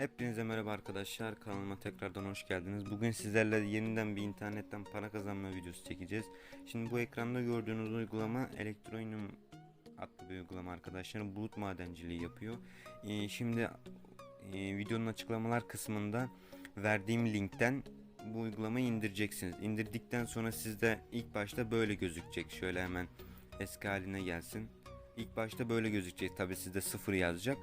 Hepinize merhaba arkadaşlar kanalıma tekrardan hoş geldiniz. Bugün sizlerle yeniden bir internetten para kazanma videosu çekeceğiz. Şimdi bu ekranda gördüğünüz uygulama Elektroinum adlı bir uygulama arkadaşlar. Bulut madenciliği yapıyor. Ee, şimdi e, videonun açıklamalar kısmında verdiğim linkten bu uygulamayı indireceksiniz. İndirdikten sonra sizde ilk başta böyle gözükecek. Şöyle hemen eski haline gelsin. İlk başta böyle gözükecek. Tabi sizde sıfır yazacak.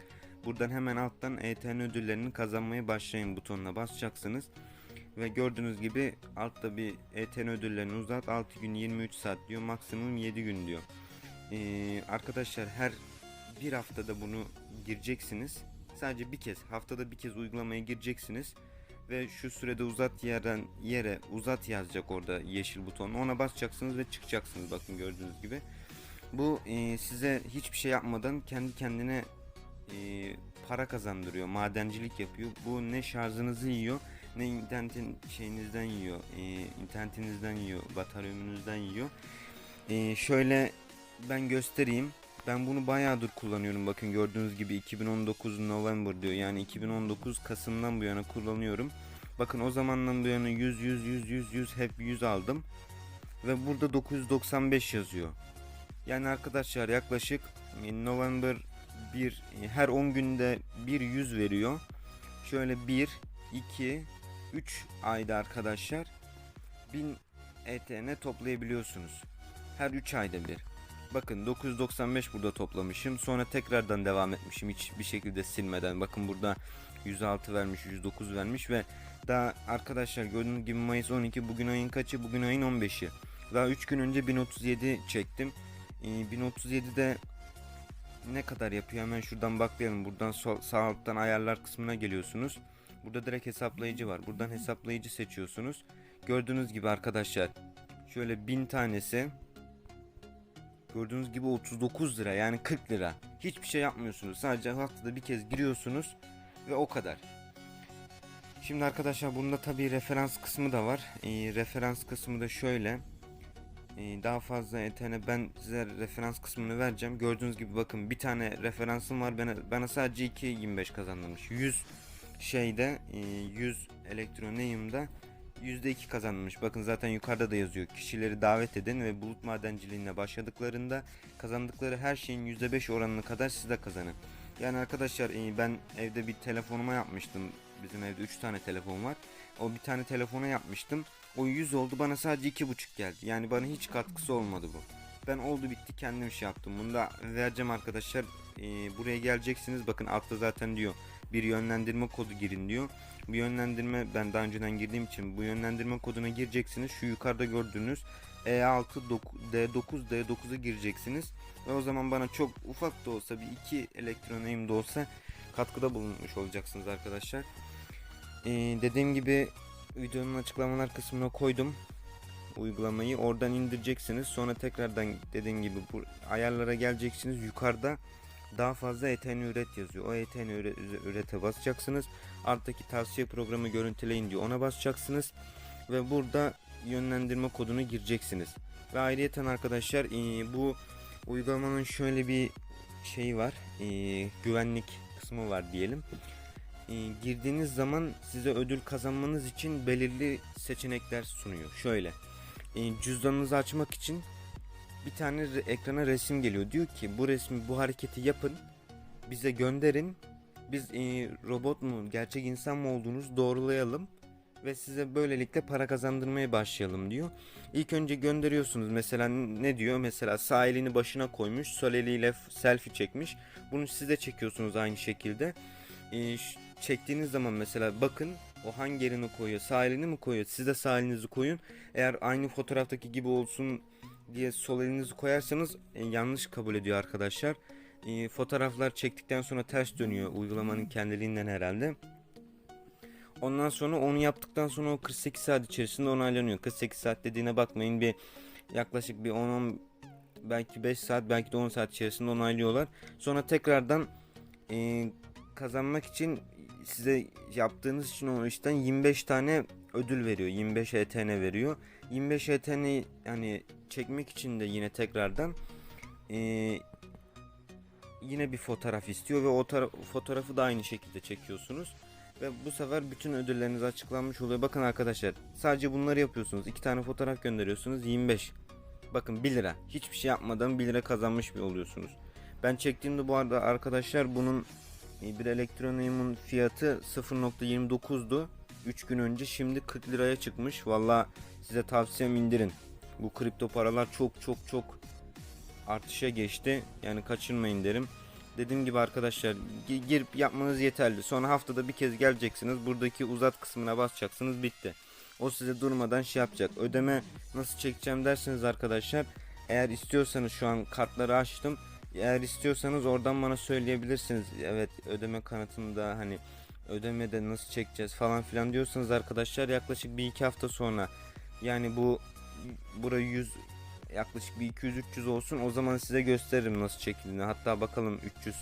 Buradan hemen alttan ETN ödüllerini kazanmaya başlayın butonuna basacaksınız. Ve gördüğünüz gibi altta bir ETN ödüllerini uzat 6 gün 23 saat diyor maksimum 7 gün diyor. Ee, arkadaşlar her bir haftada bunu gireceksiniz. Sadece bir kez haftada bir kez uygulamaya gireceksiniz. Ve şu sürede uzat yerden yere uzat yazacak orada yeşil buton. Ona basacaksınız ve çıkacaksınız bakın gördüğünüz gibi. Bu e, size hiçbir şey yapmadan kendi kendine e, para kazandırıyor. Madencilik yapıyor. Bu ne şarjınızı yiyor ne internetin şeyinizden yiyor. E, internetinizden yiyor. Bataryonunuzdan yiyor. E, şöyle ben göstereyim. Ben bunu bayağıdır kullanıyorum. Bakın gördüğünüz gibi 2019 November diyor. Yani 2019 Kasım'dan bu yana kullanıyorum. Bakın o zamandan bu yana 100 100 100 100 100 hep 100 aldım. Ve burada 995 yazıyor. Yani arkadaşlar yaklaşık November 1 e, her 10 günde bir 100 veriyor. Şöyle 1 2 3 ayda arkadaşlar 1000 ETN toplayabiliyorsunuz. Her 3 ayda bir. Bakın 995 burada toplamışım. Sonra tekrardan devam etmişim hiçbir şekilde silmeden. Bakın burada 106 vermiş, 109 vermiş ve daha arkadaşlar gördüğünüz gibi Mayıs 12 bugün ayın kaçı? Bugün ayın 15'i. Daha 3 gün önce 1037 çektim. Ee, 1037'de ne kadar yapıyor hemen şuradan baklayalım. Buradan sol, sağ alttan ayarlar kısmına geliyorsunuz. Burada direkt hesaplayıcı var. Buradan hesaplayıcı seçiyorsunuz. Gördüğünüz gibi arkadaşlar şöyle 1000 tanesi gördüğünüz gibi 39 lira yani 40 lira. Hiçbir şey yapmıyorsunuz. Sadece haftada bir kez giriyorsunuz ve o kadar. Şimdi arkadaşlar bunda tabi referans kısmı da var. Ee, referans kısmı da şöyle. Ee, daha fazla ETN ben size referans kısmını vereceğim. Gördüğünüz gibi bakın bir tane referansım var. Bana, bana sadece 2.25 kazandırmış. 100 şeyde e, 100 elektroneyumda %2 kazanmış. Bakın zaten yukarıda da yazıyor. Kişileri davet edin ve bulut madenciliğine başladıklarında kazandıkları her şeyin %5 oranına kadar siz de kazanın. Yani arkadaşlar e, ben evde bir telefonuma yapmıştım. Bizim evde 3 tane telefon var. O bir tane telefona yapmıştım. O 100 oldu bana sadece 2,5 geldi. Yani bana hiç katkısı olmadı bu. Ben oldu bitti kendim şey yaptım. Bunu da vereceğim arkadaşlar. Ee, buraya geleceksiniz. Bakın altta zaten diyor. Bir yönlendirme kodu girin diyor. Bu yönlendirme ben daha önceden girdiğim için bu yönlendirme koduna gireceksiniz. Şu yukarıda gördüğünüz E E6 D9 D9'a gireceksiniz. Ve o zaman bana çok ufak da olsa bir iki elektroneyim de olsa katkıda bulunmuş olacaksınız arkadaşlar. Ee, dediğim gibi videonun açıklamalar kısmına koydum uygulamayı. Oradan indireceksiniz. Sonra tekrardan dediğim gibi bu ayarlara geleceksiniz. Yukarıda daha fazla ETN üret yazıyor. O ETN üre- ürete basacaksınız. Alttaki tavsiye programı görüntüleyin diyor. Ona basacaksınız. Ve burada yönlendirme kodunu gireceksiniz. Ve ayrıyeten arkadaşlar e, bu uygulamanın şöyle bir şeyi var. E, güvenlik kısmı var diyelim. E, girdiğiniz zaman size ödül kazanmanız için belirli seçenekler sunuyor. Şöyle e, cüzdanınızı açmak için bir tane ekrana resim geliyor. Diyor ki bu resmi bu hareketi yapın bize gönderin. Biz e, robot mu gerçek insan mı olduğunuzu doğrulayalım ve size böylelikle para kazandırmaya başlayalım diyor. İlk önce gönderiyorsunuz. Mesela ne diyor? Mesela sağ elini başına koymuş, sol eliyle selfie çekmiş. Bunu siz de çekiyorsunuz aynı şekilde. E, çektiğiniz zaman mesela bakın o hangi elini koyuyor? Sağ elini mi koyuyor? Siz de sağ elinizi koyun. Eğer aynı fotoğraftaki gibi olsun diye sol elinizi koyarsanız e, yanlış kabul ediyor arkadaşlar. E, fotoğraflar çektikten sonra ters dönüyor uygulamanın kendiliğinden herhalde. Ondan sonra onu yaptıktan sonra o 48 saat içerisinde onaylanıyor. 48 saat dediğine bakmayın bir yaklaşık bir 10 belki 5 saat belki de 10 saat içerisinde onaylıyorlar. Sonra tekrardan e, kazanmak için size yaptığınız için o işten 25 tane ödül veriyor. 25 ETN veriyor. 25 ETN'yi yani çekmek için de yine tekrardan e, yine bir fotoğraf istiyor ve o fotoğrafı da aynı şekilde çekiyorsunuz. Ve bu sefer bütün ödülleriniz açıklanmış oluyor. Bakın arkadaşlar sadece bunları yapıyorsunuz. iki tane fotoğraf gönderiyorsunuz 25. Bakın 1 lira. Hiçbir şey yapmadan 1 lira kazanmış bir oluyorsunuz. Ben çektiğimde bu arada arkadaşlar bunun bir elektroniğimin fiyatı 0.29'du. 3 gün önce şimdi 40 liraya çıkmış. Valla size tavsiyem indirin. Bu kripto paralar çok çok çok artışa geçti. Yani kaçırmayın derim. Dediğim gibi arkadaşlar gi- girip yapmanız yeterli. Sonra haftada bir kez geleceksiniz. Buradaki uzat kısmına basacaksınız. Bitti. O size durmadan şey yapacak. Ödeme nasıl çekeceğim derseniz arkadaşlar. Eğer istiyorsanız şu an kartları açtım. Eğer istiyorsanız oradan bana söyleyebilirsiniz. Evet ödeme kanıtında hani ödemede nasıl çekeceğiz falan filan diyorsanız arkadaşlar yaklaşık bir iki hafta sonra yani bu burayı 100 yaklaşık bir 200-300 olsun o zaman size gösteririm nasıl çekildiğini. Hatta bakalım 300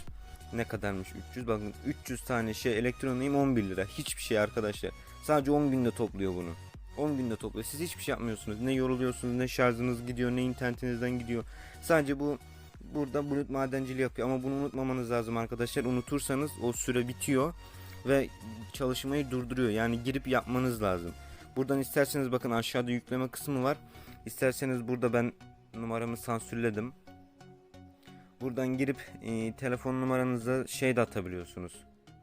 ne kadarmış 300 bakın 300 tane şey elektroniğim 11 lira. Hiçbir şey arkadaşlar. Sadece 10 günde topluyor bunu. 10 günde topluyor. Siz hiçbir şey yapmıyorsunuz. Ne yoruluyorsunuz ne şarjınız gidiyor ne internetinizden gidiyor. Sadece bu burada bulut madenciliği yapıyor ama bunu unutmamanız lazım arkadaşlar unutursanız o süre bitiyor ve çalışmayı durduruyor yani girip yapmanız lazım buradan isterseniz bakın aşağıda yükleme kısmı var İsterseniz burada ben numaramı sansürledim. Buradan girip e, telefon numaranıza şey de atabiliyorsunuz.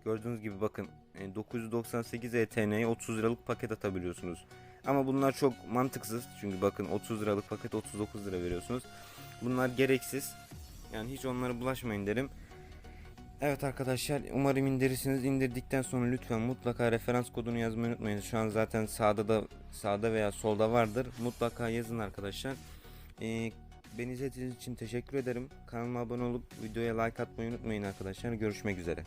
Gördüğünüz gibi bakın e, 998 ETN'ye 30 liralık paket atabiliyorsunuz. Ama bunlar çok mantıksız. Çünkü bakın 30 liralık paket 39 lira veriyorsunuz. Bunlar gereksiz. Yani hiç onlara bulaşmayın derim. Evet arkadaşlar umarım indirirsiniz. İndirdikten sonra lütfen mutlaka referans kodunu yazmayı unutmayın. Şu an zaten sağda da sağda veya solda vardır. Mutlaka yazın arkadaşlar. Ee, beni izlediğiniz için teşekkür ederim. Kanalıma abone olup videoya like atmayı unutmayın arkadaşlar. Görüşmek üzere.